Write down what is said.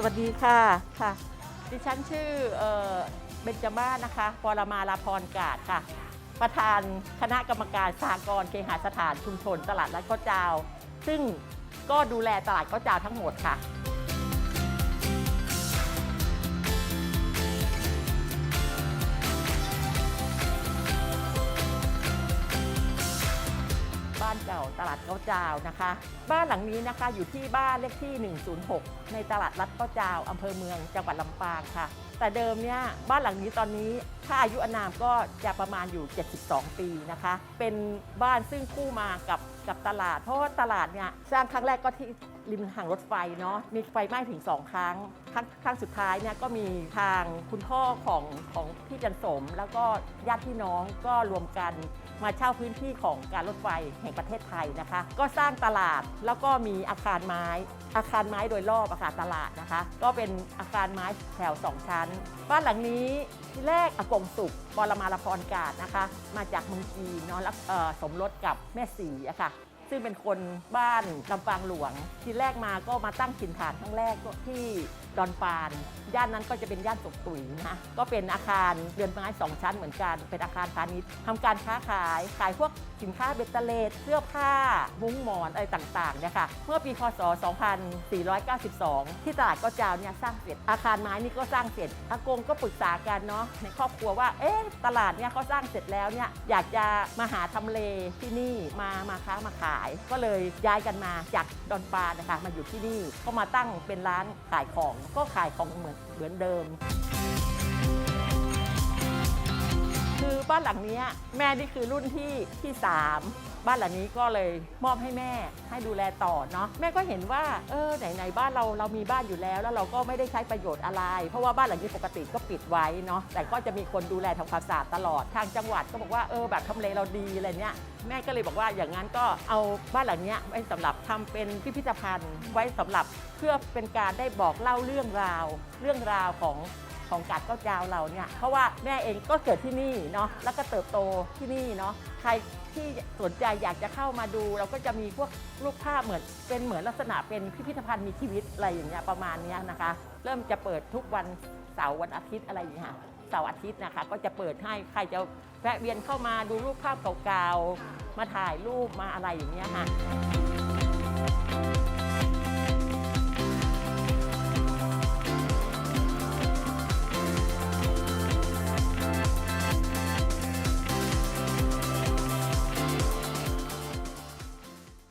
สวัสดีค่ะค่ะ ดิฉันชื่อเออเบญจมาศนะคะปรมาลาพรกาศค่ะ ประธานคณะกรรมการสากรเคหสถานชุมชนตลาดรัดข้าวเจ้า ซึ่งก็ดูแลตลาดข้าวเจ้าทั้งหมดค่ะ บ้านเก่าตลาดเก้าเจ้านะคะ บ้านหลังนี้นะคะอยู่ที่บ้านเลขที่ 106 ในตลาดรัดเก้าเจ้าอำเภอเมืองจังหวัดลำปางค่ะ แต่เดิมเนี่ยบ้านหลังนี้ตอนนี้ถ้าอายุอานามก็จะประมาณอยู่ 72 ปีนะคะ เป็นบ้านซึ่งคู่มากับ กับตลาด เพราะว่าตลาดเนี่ยสร้างครั้งแรกก็ที่ริมทางรถไฟเนาะมีไฟไหม้ถึง 2 ครั้ง ครั้งครั้งสุดท้ายเนี่ยก็มีทางคุณพ่อของของพี่จันสม แล้วก็ญาติพี่น้องก็รวมกันมาเช่าพื้นที่ของการรถไฟแห่งประเทศไทยนะคะ ก็สร้างตลาดแล้วก็มีอาคารไม้อาคารไม้โดยรอบอาคารตลาดนะคะ ก็เป็นอาคารไม้แถว 2 ชั้น บ้านหลังนี้ที่แรกอากงสุขปรมาลพรกาศนะคะ มาจากเมืองจีนเนาะแล้วเอ่อสมรสกับแม่สีอะค่ะ ซึ่งเป็นคนบ้านลำปางหลวง ทีแรกมาก็มาตั้งถิ่นฐานครั้งแรกก็ที่ดอนปาน ย่านนั้นก็จะเป็นย่านศกตุ๋ยนะก็เป็นอาคารเรือนไม้สองชั้นเหมือนกัน เป็นอาคารพาณิชย์ทำการค้าขาย ขายพวกสินค้าเบตเตอร์เลสเสื้อผ้า มุ้งหมอนอะไรต่างๆเนี่ยค่ะเมื่อปีคศ 2492 ที่ตลาดก็จาวเนี่ยสร้างเสร็จ อาคารไม้นี่ก็สร้างเสร็จอากงก็ปรึกษากันเนาะในครอบครัวว่าเอ๊ะตลาดเนี่ยเขาสร้างเสร็จแล้วเนี่ยอยากจะมาหาทำเลที่นี่มามาค้ามาขายก็เลยย้ายกันมาจากดอนปานนะคะมาอยู่ที่นี่ก็มาตั้งเป็นร้านขายของก็ขายของเหมือนเหมือนเดิม คือบ้านหลังเนี้ยแม่นี่คือรุ่นที่ที่3 บ้านหลังนี้ก็เลยมอบให้แม่ให้ดูแลต่อเนาะแม่ก็เห็นว่าเออไหนๆบ้านเราเรามีบ้านอยู่แล้ว แล้วเราก็ไม่ได้ใช้ประโยชน์อะไร เพราะว่าบ้านหลังนี้ปกติก็ปิดไว้เนาะแต่ก็จะมีคนดูแลทำความสะอาดตลอดทางจังหวัดก็บอกว่าเออแบบทำเลเราดีอะไรเนี้ยแม่ก็เลยบอกว่าอย่างนั้นก็เอาบ้านหลังเนี้ยไว้สำหรับทำเป็นพิพิธภัณฑ์ไว้สำหรับเพื่อเป็นการได้บอกเล่าเรื่องราว เรื่องราวของ ของกาดเก้าจาวเราเนี่ยเพราะว่าแม่เองก็เกิดที่นี่เนาะแล้วก็เติบโตที่นี่เนาะใครที่สนใจอยากจะเข้ามาดู เราก็จะมีพวกรูปภาพเหมือนเป็นเหมือนลักษณะเป็นพิพิธภัณฑ์มีชีวิตอะไรอย่างเงี้ยประมาณเนี้ยนะคะ เริ่มจะเปิดทุกวันเสาร์วันอาทิตย์อะไรอย่างเงี้ยเสาร์อาทิตย์นะคะก็จะเปิดให้ใครจะแวะเวียนเข้ามาดูรูปภาพเก่าๆมาถ่ายรูปมาอะไรอย่างเงี้ยค่ะ